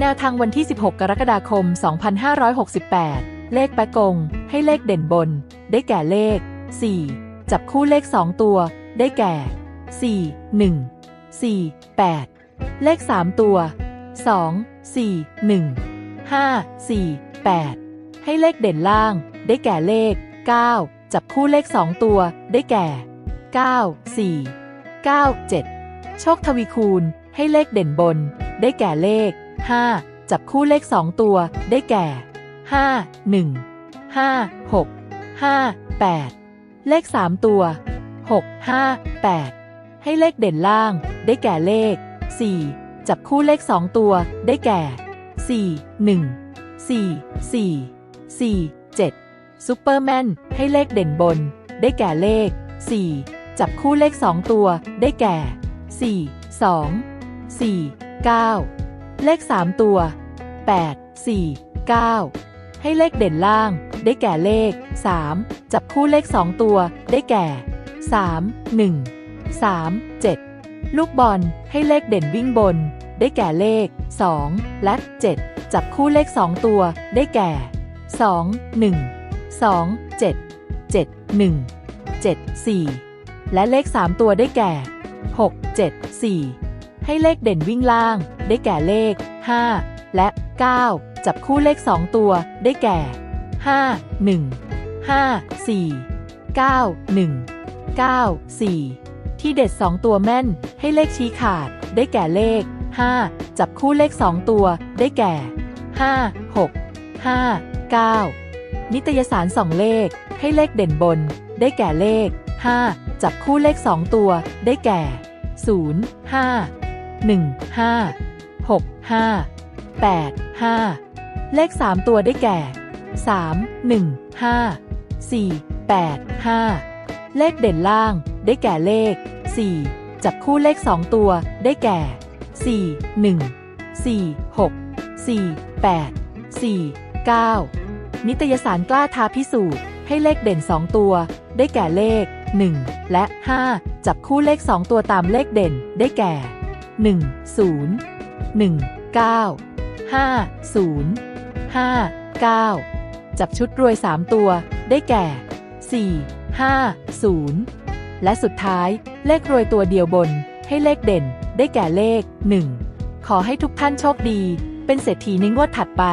แนวทางวันที่ 16 กรกฎาคม 2568 เลขแปะกง ให้เลขเด่นบน ได้แก่เลข 4 จับคู่เลข 2 ตัว ได้แก่ 4 1 4 8 เลข 3 ตัว 2 4 1 5 4 8 ให้เลขเด่นล่าง ได้แก่เลข 9 จับคู่เลข 2 ตัว ได้แก่ 9 4 9 7 โชคทวีคูณ ให้เลขเด่นบน ได้แก่เลข 5 จับคู่เลข 2 ตัว ได้แก่ 5 1 5 6 5 8 เลข 3 ตัว 6 5 8 ให้เลขเด่นล่าง ได้แก่เลข 4 จับคู่เลข 2 ตัว ได้แก่ 4 1 4 4 4 7ซูเปอร์แมนให้เลขเด่นบน ได้แก่เลข 4 จับคู่เลข 2 ตัว ได้แก่ 4 2 4 9 เลข 3 ตัว 8 4 9 ให้เลขเด่นล่าง ได้แก่เลข 3 จับคู่เลข 2 ตัว ได้แก่ 3 1 3 7 ลูกบอลให้เลขเด่นวิ่งบน ได้แก่เลข 2 และ 7 จับคู่เลข 2 ตัว ได้แก่ 2 1 2 7 7 1 7 4 และเลข 3 ตัวได้แก่ 6 7 4 ให้เลขเด่นวิ่งล่าง ได้แก่เลข 5 และ 9 จับคู่เลข 2 ตัว ได้แก่ 5 1 5 4 9 1 9 4 ที่เด็ด 2 ตัวแม่น ให้เลขชี้ขาด ได้แก่เลข 5 จับคู่เลข 2 ตัว ได้แก่ 5 6 5 9 นิตยสารสองเลข ให้เลขเด่นบน ได้แก่เลข 5 จับคู่เลข 2 ตัว ได้แก่ 0 5 1 5 6 5 8 5 เลข 3 ตัวได้แก่ 3 1 5 4 8 5 เลขเด่นล่างได้แก่เลข 4 จับคู่เลข 2 ตัวได้แก่ 4 1 4 6 4 8 4 9 นิตยสารกล้าท้าพิสูจน์ให้เลขเด่น 2 ตัว ได้แก่เลข 1 และ 5 จับคู่เลข 2 ตัวตามเลขเด่นได้แก่ 1 0 1 9 5 0 5 9 จับชุดรวย 3 ตัว ได้แก่ 4 5 0 และสุดท้ายเลขรวยตัวเดียวบน ให้เลขเด่น ได้แก่เลข 1 ขอให้ทุกท่านโชคดี เป็นเศรษฐีในงวดถัดไป